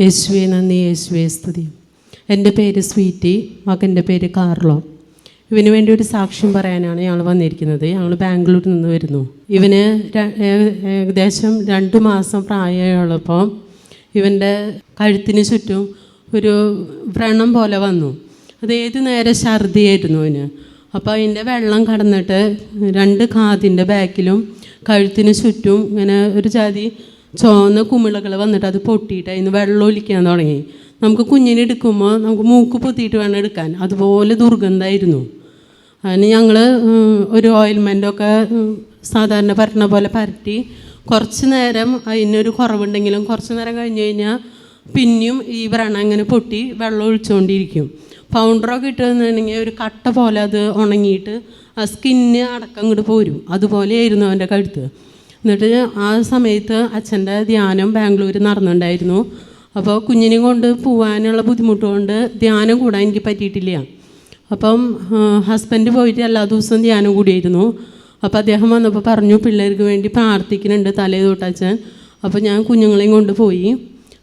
യേശുവെ നന്ദി യേശുവെ സ്തുതി. എന്റെ പേര് സ്വീറ്റി മകന്റെ പേര് കാർലോ. ഇവന് വേണ്ടി ഒരു സാക്ഷ്യം പറയാനാണ് ഞങ്ങൾ വന്നിരിക്കുന്നത്. ഞങ്ങൾ ബാംഗ്ലൂരിൽ നിന്ന് വരുന്നു. ഇവന് ഏകദേശം രണ്ട് മാസം പ്രായമുള്ളപ്പോൾ ഇവന്റെ കഴുത്തിന് ചുറ്റും ഒരു വ്രണം പോലെ വന്നു. അത് ഏത് നേരം ഛർദിയായിരുന്നു അവന്? അപ്പോൾ അതിന്റെ വെള്ളം കടന്നിട്ട് രണ്ട് കാതിന്റെ ബാക്കിലും കഴുത്തിന് ചുറ്റും ഇങ്ങനെ ഒരു ജാതി ചുവന്ന കുമിളകൾ വന്നിട്ട് അത് പൊട്ടിയിട്ട് അതിന് വെള്ളം ഒലിക്കാൻ തുടങ്ങി. നമുക്ക് കുഞ്ഞിനെ എടുക്കുമ്പോൾ നമുക്ക് മൂക്ക് പൊത്തിയിട്ട് വേണം എടുക്കാൻ. അതുപോലെ ദുർഗന്ധമായിരുന്നു. അതിന് ഞങ്ങൾ ഒരു ഓയിൽമെന്റൊക്കെ സാധാരണ പരട്ടണ പോലെ പരട്ടി കുറച്ച് നേരം അതിനൊരു കുറവുണ്ടെങ്കിലും കുറച്ച് നേരം കഴിഞ്ഞ് കഴിഞ്ഞാൽ പിന്നെയും ഈ വ്രണം ഇങ്ങനെ പൊട്ടി വെള്ളം ഒഴിച്ചുകൊണ്ടിരിക്കും പൗഡറൊക്കെ ഇട്ടുവന്നിട്ടുണ്ടെങ്കിൽ ഒരു കട്ട പോലെ അത് ഉണങ്ങിയിട്ട് ആ സ്കിന്ന് അടക്കം ഇങ്ങോട്ട് പോരും. അതുപോലെയായിരുന്നു അവന്റെ കഴുത്ത്. എന്നിട്ട് ആ സമയത്ത് അച്ഛന്റെ ധ്യാനം ബാംഗ്ലൂർ നടന്നുണ്ടായിരുന്നു അപ്പോൾ കുഞ്ഞിനെ കൊണ്ട് പോകാനുള്ള ബുദ്ധിമുട്ട് കൊണ്ട് ധ്യാനം കൂടാൻ എനിക്ക് പറ്റിയിട്ടില്ല. അപ്പം ഹസ്ബൻഡ് പോയിട്ട് എല്ലാ ദിവസവും ധ്യാനം കൂടിയിരുന്നു അപ്പോൾ അദ്ദേഹം വന്നപ്പോൾ പറഞ്ഞു പിള്ളേർക്ക് വേണ്ടി പ്രാർത്ഥിക്കുന്നുണ്ട് തലേ തൊട്ടച്ഛൻ. അപ്പോൾ ഞാൻ കുഞ്ഞുങ്ങളെയും കൊണ്ട് പോയി.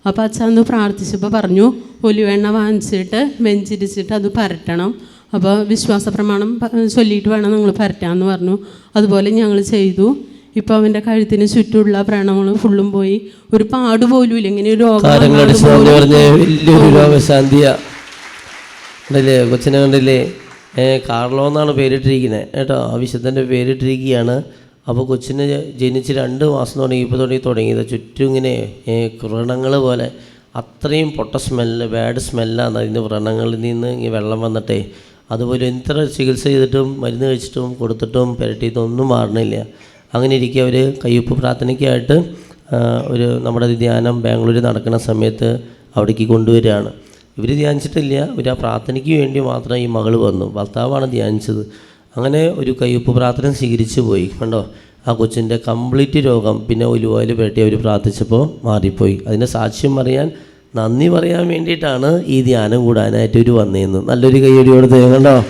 അപ്പോൾ അച്ഛൻ അന്ന് പ്രാർത്ഥിച്ചപ്പോൾ പറഞ്ഞു ഒലിവെണ്ണ വാങ്ങിച്ചിട്ട് വെഞ്ചിരിച്ചിട്ട് അത് പരട്ടണം. അപ്പോൾ വിശ്വാസ പ്രമാണം ചൊല്ലിയിട്ട് വേണം നിങ്ങൾ പരട്ടാമെന്ന് പറഞ്ഞു. അതുപോലെ ഞങ്ങൾ ചെയ്തു. ഇപ്പോൾ അവന്റെ കഴുത്തിന് ചുറ്റുമുള്ള വ്രണങ്ങൾ ഫുള്ളും പോയി ഒരു പാട് പോലും ഇല്ല. ഇങ്ങനെ ഒരു വലിയൊരു രോഗശാന്തിയ കൊച്ചിനെ കണ്ടില്ലേ? കാർലോ എന്നാണ് പേരിട്ടിരിക്കുന്നത് കേട്ടോ ആ വിശുദ്ധന്റെ പേരിട്ടിരിക്കുകയാണ്. അപ്പോൾ കൊച്ചിന് ജനിച്ച് രണ്ട് മാസം തുടങ്ങിയപ്പോൾ തുടങ്ങി തുടങ്ങിയത് ചുറ്റും ഇങ്ങനെ വ്രണങ്ങൾ പോലെ. അത്രയും പൊട്ട സ്മെല്ല് ബാഡ് സ്മെല്ലാണ് അതിന്റെ വ്രണങ്ങളിൽ നിന്ന് ഈ വെള്ളം വന്നിട്ടേ. അതുപോലെ എത്ര ചികിത്സ ചെയ്തിട്ടും മരുന്ന് കഴിച്ചിട്ടും കൊടുത്തിട്ടും പുരട്ടിയിട്ടും ഒന്നും മാറണില്ല. അങ്ങനെ ഇരിക്കെ അവർ കയ്യൊപ്പ് പ്രാർത്ഥനയ്ക്കായിട്ട് ഒരു നമ്മുടെ ധ്യാനം ബാംഗ്ലൂർ നടക്കുന്ന സമയത്ത് അവിടേക്ക് കൊണ്ടുവരികയാണ്. ഇവർ ധ്യാനിച്ചിട്ടില്ല. ഇവർ ആ പ്രാർത്ഥനയ്ക്ക് വേണ്ടി മാത്രം ഈ മകൾ വന്നു. ഭർത്താവാണ് ധ്യാനിച്ചത്. അങ്ങനെ ഒരു കയ്യൊപ്പ് പ്രാർത്ഥന സ്വീകരിച്ചു പോയി. കണ്ടോ? ആ കൊച്ചിന്റെ കംപ്ലീറ്റ് രോഗം പിന്നെ ഒലുവായിൽ പേട്ടി അവർ പ്രാർത്ഥിച്ചപ്പോൾ മാറിപ്പോയി. അതിന്റെ സാക്ഷ്യം പറയാൻ നന്ദി പറയാൻ വേണ്ടിയിട്ടാണ് ഈ ധ്യാനം കൂടാനായിട്ട് ഇവർ വന്നേന്ന്. നല്ലൊരു കൈയടിയോട് കണ്ടോ?